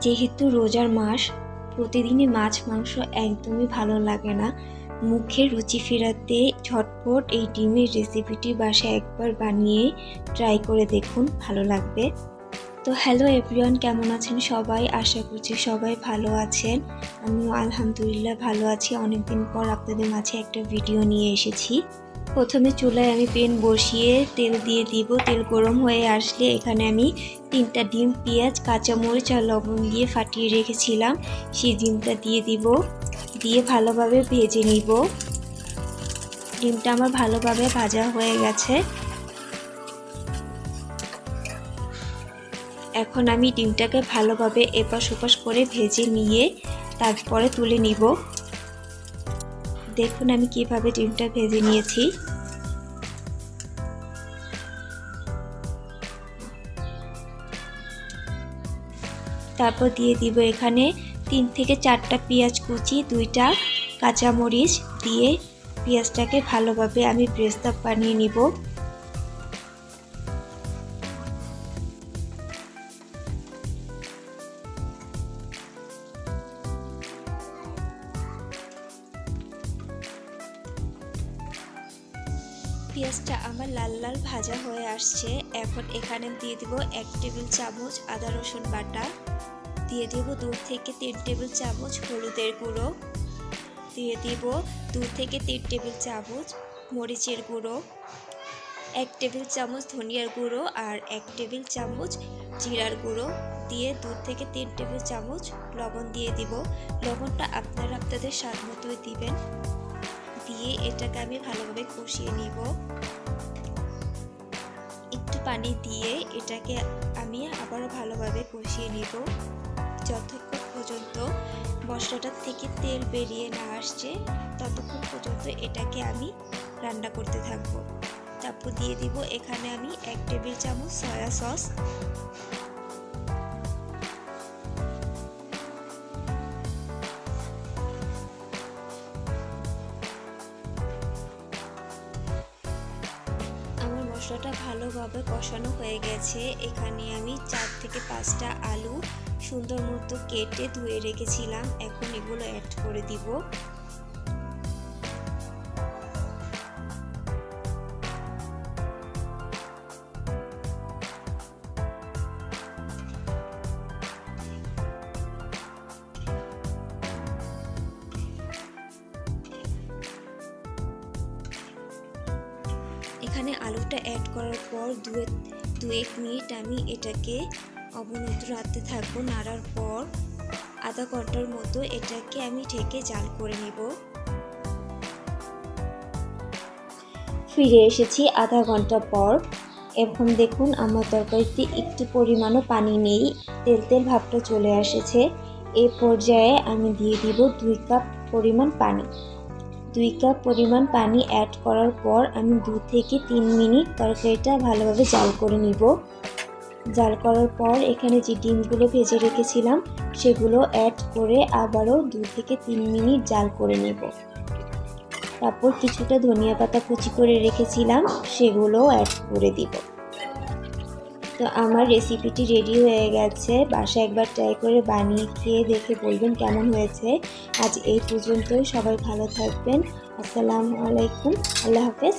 যেহেতু রোজার মাস প্রতিদিনই মাছ, মাংস একদমই ভালো লাগে না। মুখে রুচি ফেরাতে ঝটপট এই ডিমের রেসিপিটি বাসায় একবার বানিয়ে ট্রাই করে দেখুন, ভালো লাগবে। তো হ্যালো এভরিওয়ান কেমন আছেন সবাই? আশা করছি সবাই ভালো আছেন। আমিও আলহামদুলিল্লাহ ভালো আছি। অনেকদিন পর আপনাদের মাঝে একটা ভিডিও নিয়ে এসেছি। প্রথমে চুলায় আমি পেন বসিয়ে তেল দিয়ে দিব। তেল গরম হয়ে আসলে এখানে আমি তিনটা ডিম, পেঁয়াজ, কাঁচামরিচ আর লবণ দিয়ে ফাটিয়ে রেখেছিলাম। সেই ডিমটা দিয়ে দিব, দিয়ে ভালোভাবে ভেজে নিব। ডিমটা আমার ভালোভাবে ভাজা হয়ে গেছে। এখন আমি ডিমটাকে ভালোভাবে এপাশ ওপাশ করে ভেজে নিয়ে তারপরে তুলে নিব। দেখুন আমি কীভাবে ডিমটা ভেজে নিয়েছি। তারপর দিয়ে দিব এখানে তিন থেকে চারটা পেঁয়াজ কুচি, দুইটা কাঁচামরিচ দিয়ে পেঁয়াজটাকে ভালোভাবে আমি ব্রেস্তাপ বানিয়ে নিব। পেঁয়াজটা আমার লাল লাল ভাজা হয়ে আসছে। এখন এখানে দিয়ে দিব এক টেবিল চামচ আদা রসুন বাটা। দিয়ে দিব দু থেকে তিন টেবিল চামচ হলুদের গুঁড়ো। দিয়ে দিব দু থেকে তিন টেবিল চামচ মরিচের গুঁড়ো। এক টেবিল চামচ ধনিয়ার গুঁড়ো আর এক টেবিল চামচ জিরার গুঁড়ো। দিয়ে দু থেকে তিন টেবিল চামচ লবণ দিয়ে দিব। লবণটা আপনারা আপনাদের স্বাদ মতোই দিবেন। দিয়ে এটাকে আমি ভালোভাবে কষিয়ে নিব। একটু পানি দিয়ে এটাকে আমি আবারও ভালোভাবে কষিয়ে নিব। যতক্ষণ পর্যন্ত মশলাটার থেকে তেল বেরিয়ে না আসছে, ততক্ষণ পর্যন্ত এটাকে আমি রান্না করতে থাকব। তারপর দিয়ে দিব এখানে আমি এক টেবিল চামচ সয়া সস মশলাটা ভালোভাবে কষানো হয়ে গেছে। এখানে আমি চার থেকে পাঁচটা আলু সুন্দর মতো কেটে ধুয়ে রেখেছিলাম। এখন এগুলো অ্যাড করে দিব। এখানে আলুটা অ্যাড করার পর দু এক দু এক মিনিট আমি এটাকে অবনত রাখতে থাকব। নাড়ার পর আধা ঘণ্টার মতো এটাকে আমি ঢেকে জাল করে নেব। ফিরে এসেছি আধা ঘণ্টা পর। এখন দেখুন, আমার তরকারিতে একটু পরিমাণও পানি নেই। তেল তেল ভাবটা চলে এসেছে। এ পর্যায়ে আমি দিয়ে দিব দুই কাপ পরিমাণ পানি। দুই কাপ পরিমাণ পানি অ্যাড করার পর আমি দু থেকে তিন মিনিট তরকারিটা ভালোভাবে জাল করে নিব। জাল করার পর এখানে যে ডিমগুলো ভেজে রেখেছিলাম, সেগুলো অ্যাড করে আবারও দু থেকে তিন মিনিট জাল করে নেব। তারপর কিছুটা ধনিয়া পাতা কুচি করে রেখেছিলাম সেগুলো অ্যাড করে দিব। তো আমার রেসিপিটি রেডি হয়ে গেছে। বাসা একবার ট্রাই করে বানিয়ে খেয়ে দেখে বলবেন কেমন হয়েছে। আজ এই পর্যন্তই, সবাই ভালো থাকবেন। আসসালামু আলাইকুম। আল্লাহ হাফেজ।